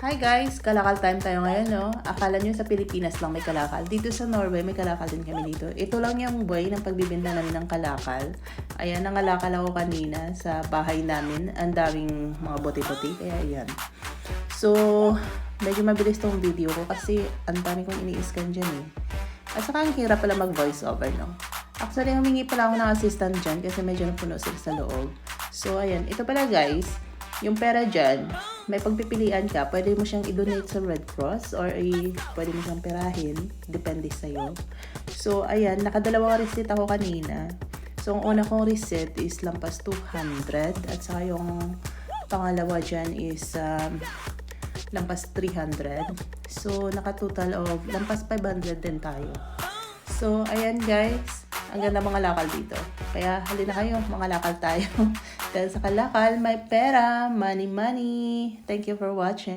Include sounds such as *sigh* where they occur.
Hi guys! Kalakal time tayo ngayon, no? Akala nyo sa Pilipinas lang may kalakal. Dito sa Norway, may kalakal din kami dito. Ito lang yung way ng pagbibenta namin ng kalakal. Ayan, nangalakal ako kanina sa bahay namin. Ang daming mga bote-bote, kaya ayan. So, medyo mabilis tong video ko kasi ang dami kong ini-scan dyan eh. At saka ang hirap pala mag-voice over, no? Actually, humingi pala ako ng assistant dyan kasi medyo napuno sila sa loob. So, ayan. Ito pala guys, yung pera dyan, may pagpipilian ka. Pwede mo siyang i-donate sa Red Cross or i- pwede mo siyang perahin. Depende sa'yo. So, ayan. Nakadalawang receipt ako kanina. So, ang una kong receipt is lampas 200 at saka yung pangalawa dyan is um, lampas 300. So, naka-total of lampas 500 din tayo. So, ayan guys. Ang ganda mga lakal dito. Kaya halina kayo, mga lakal tayo. *laughs* Dahil sa kalakal, may pera, money, money. Thank you for watching.